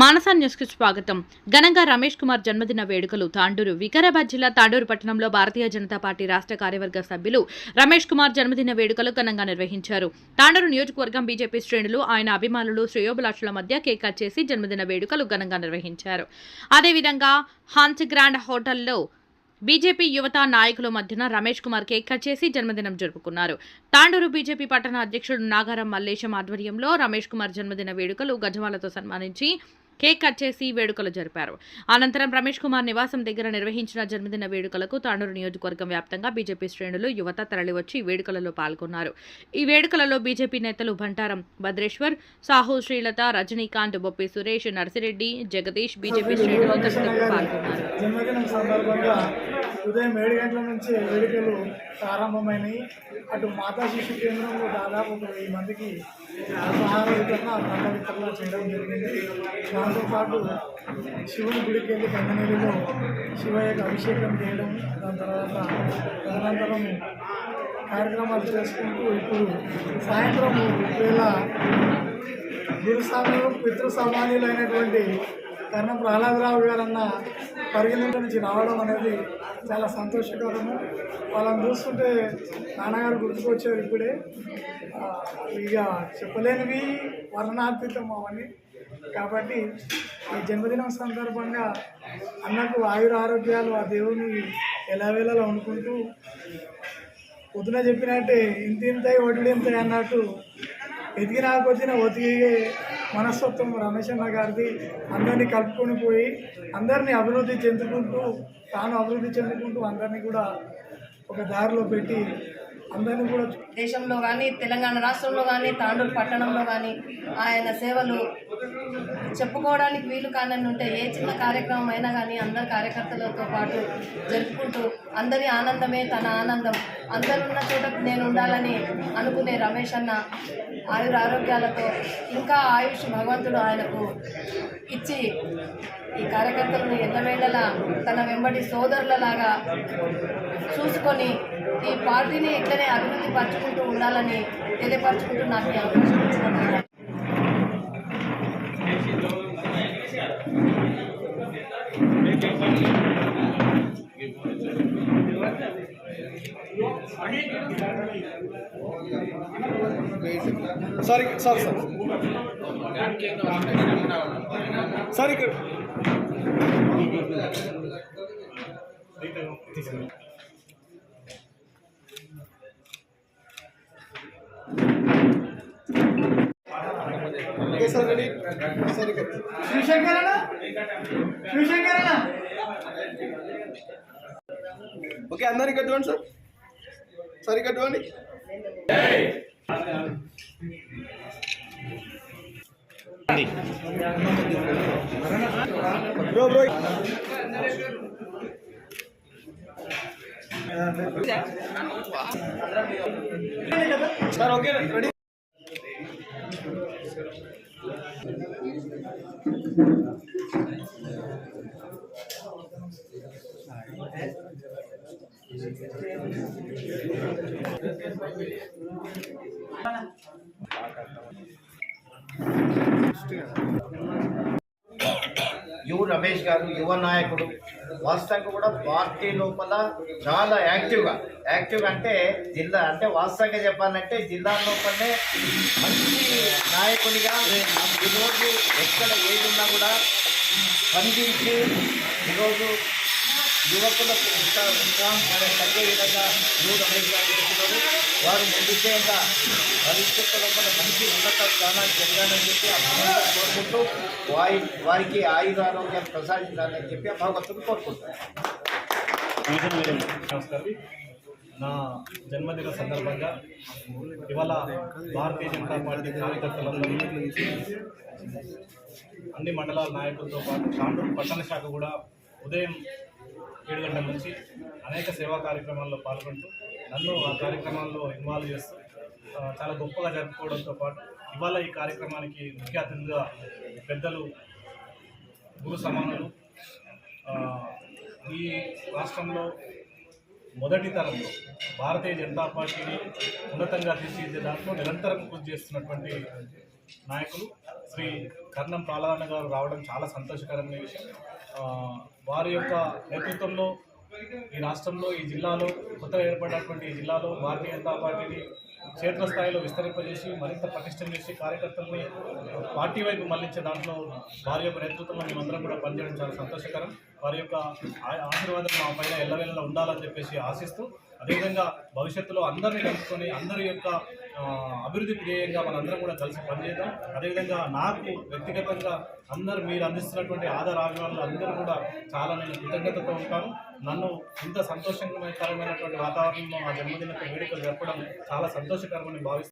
మానసా న్యూస్కు స్వాగతం. ఘనంగా రమేష్ కుమార్ జన్మదిన వేడుకలు. తాండూరు వికారాబాద్ జిల్లా తాండూరు పట్టణంలో భారతీయ జనతా పార్టీ రాష్ట్ర కార్యవర్గ సభ్యులు రమేష్ కుమార్ జన్మదిన వేడుకలు ఘనంగా నిర్వహించారు. తాండూరు నియోజకవర్గం బీజేపీ శ్రేణులు ఆయన అభిమానులు శ్రేయోభిలాషుల మధ్య కేక్ కట్ చేసి జన్మదిన వేడుకలు ఘనంగా నిర్వహించారు. అదేవిధంగా హాన్స్ గ్రాండ్ హోటల్లో బీజేపీ యువత నాయకుల మధ్యన రమేష్ కుమార్ కేక్ కట్ చేసి జన్మదినం జరుపుకున్నారు. తాండూరు బీజేపీ పట్టణ అధ్యక్షుడు నాగారం మల్లేశం ఆధ్వర్యంలో రమేష్ కుమార్ జన్మదిన వేడుకలు గజమాలతో సన్మానించి కేక్ కట్ చేసి వేడుకలు జరిపారు. అనంతరం రమేష్ కుమార్ నివాసం దగ్గర నిర్వహించిన జన్మదిన వేడుకలకు తాండూరు నియోజకవర్గం వ్యాప్తంగా బీజేపీ శ్రేణులు యువత తరలివచ్చి వేడుకలలో పాల్గొన్నారు. ఈ వేడుకలలో బీజేపీ నేతలు భంటారం భద్రేశ్వర్ సాహు శ్రీలత రజనీకాంత్ బొప్పి సురేష్ నర్సిరెడ్డి జగదీష్ బీజేపీ శ్రేణులు పాల్గొన్నారు. ఉదయం ఏడు గంటల నుంచి వేడుకలు ప్రారంభమైనవి అటు మాతా శిశు కేంద్రంలో దాదాపు ఒక వెయ్యి మందికి ఆహార వితరణ చేయడం జరిగింది. దాంతోపాటు శివుని గుడికి వెళ్ళి శివ శివయ్యకు అభిషేకం చేయడం దాని తర్వాత తదనంతరం కార్యక్రమాలు చేసుకుంటూ ఇప్పుడు సాయంత్రం వేళ గురుస్వామి పితృ సమానులైనటువంటి కర్ణ ప్రహ్లాదరావు గారన్న పరిగణించ నుంచి రావడం అనేది చాలా సంతోషకరము. వాళ్ళని చూస్తుంటే నాన్నగారు గుర్తుకొచ్చారు ఇప్పుడే. ఇక చెప్పలేనివి వర్ణాతీతం అవన్నీ. కాబట్టి ఈ జన్మదినం సందర్భంగా అన్నకు ఆయుర ఆరోగ్యాలు ఆ దేవుని ఎలావేళలా అనుకుంటూ పొద్దున చెప్పినట్టే ఇంత ఇంత ఒడ్లు అన్నట్టు ఎదిగినాకొచ్చిన ఒతిగే మనస్తత్వం రమేష్ అన్న గారిది అందరినీ కలుపుకొని పోయి అందరినీ అభివృద్ధి చెందుకుంటూ తాను అభివృద్ధి చెందుకుంటూ అందరినీ కూడా ఒక దారిలో పెట్టి దేశంలో కానీ తెలంగాణ రాష్ట్రంలో కానీ తాండూరు పట్టణంలో కానీ ఆయన సేవలు చెప్పుకోవడానికి వీలు కానని ఉంటే ఏ చిన్న కార్యక్రమం అయినా కానీ అందరి కార్యకర్తలతో పాటు జరుపుకుంటూ అందరి ఆనందమే తన ఆనందం. అందరున్న చోట నేను ఉండాలని అనుకునే రమేష్ అన్న ఆయుర ఆరోగ్యాలతో ఇంకా ఆయుష్ భగవంతుడు ఆయనకు ఇచ్చి ఈ కార్యకర్తలను ఎల్లవేళలా తన వెంబడి సోదరులలాగా చూసుకొని ఈ పార్టీని ఇట్లనే అభివృద్ధి పరచుకుంటూ ఉండాలని తెలియపరచుకుంటూ నాకు అవకాశం సారీ సారీ సార్. సార్ ఇక్కడ ఓకే సార్ రెడీ సార్ ఇక్కడ శివశంకరణ శివశంకరణ ఓకే అందరికి కట్టుకోండి సార్. సరే కట్టుకోండి bro bro sir okay ready you Ramesh garu యువ నాయకుడు. వాస్తవంగా కూడా పార్టీ లోపల చాలా యాక్టివ్గా యాక్టివ్గా అంటే జిల్లా అంటే వాస్తవంగా చెప్పాలంటే జిల్లా లోపలనే మంచి నాయకుడిగా ఈరోజు ఎక్కడ ఏది ఉన్నా కూడా స్పందించి ఈరోజు యువకులకు ఇంకా తగ్గే విధంగా యువత రమేష్ చేస్తున్నారు వారు ముందుగా భవిష్యత్తు లోపల మంచి ఉన్నత స్థానాన్ని జరగాలని చెప్పి ఆ భగవంతుని కోరుకుంటూ వారి వారికి ఆయుధ ఆరోగ్యాలు ప్రసాదించాలని చెప్పి ఆ భగవంతుని కోరుకుంటారు నమస్కారం. నా జన్మదిన సందర్భంగా ఇవాళ భారతీయ జనతా పార్టీ కార్యకర్తలందరూ అన్ని మండలాల నాయకులతో పాటు తాండూరు పట్టణ శాఖ కూడా ఉదయం ఏడు గంటల నుంచి అనేక సేవా కార్యక్రమాల్లో పాల్గొంటూ నన్ను ఆ కార్యక్రమాల్లో ఇన్వాల్వ్ చేస్తూ చాలా గొప్పగా జరుపుకోవడంతో పాటు ఇవాళ ఈ కార్యక్రమానికి ముఖ్య అతిథిగా పెద్దలు గురు సమానులు ఈ రాష్ట్రంలో మొదటి తరంలో భారతీయ జనతా పార్టీని ఉన్నతంగా తీర్చిదిద్దే దాంట్లో నిరంతరం కృషి చేస్తున్నటువంటి నాయకులు శ్రీ కర్ణం ప్రాలదన్న గారు రావడం చాలా సంతోషకరమైన విషయం. వారి యొక్క నేతృత్వంలో ఈ రాష్ట్రంలో ఈ జిల్లాలో కొత్తగా ఏర్పడినటువంటి ఈ జిల్లాలో భారతీయ జనతా పార్టీని క్షేత్రస్థాయిలో విస్తరింపజేసి మరింత పటిష్టం చేసి కార్యకర్తల్ని పార్టీ వైపు మళ్ళించే దాంట్లో వారి యొక్క నేతృత్వంలో మేమందరం కూడా పనిచేయడం చాలా సంతోషకరం. వారి యొక్క ఆ- ఆశీర్వాదం మా పైన ఎల్లవేళలా ఉండాలని చెప్పేసి ఆశిస్తూ అదేవిధంగా భవిష్యత్తులో అందరినీ కలుపుకొని అందరి యొక్క అభివృద్ధి ధ్యేయంగా మనందరం కూడా కలిసి పనిచేద్దాం. అదేవిధంగా నాకు వ్యక్తిగతంగా అందరు మీరు అందిస్తున్నటువంటి ఆధార్ ఆగ్రహాలు అందరూ కూడా చాలా నేను కృతజ్ఞతతో ఉంటాను. నన్ను ఇంత సంతోషకరమైనటువంటి వాతావరణంలో మా జన్మదిన వేడుకలు జరపడం చాలా సంతోషకరమని భావిస్తాను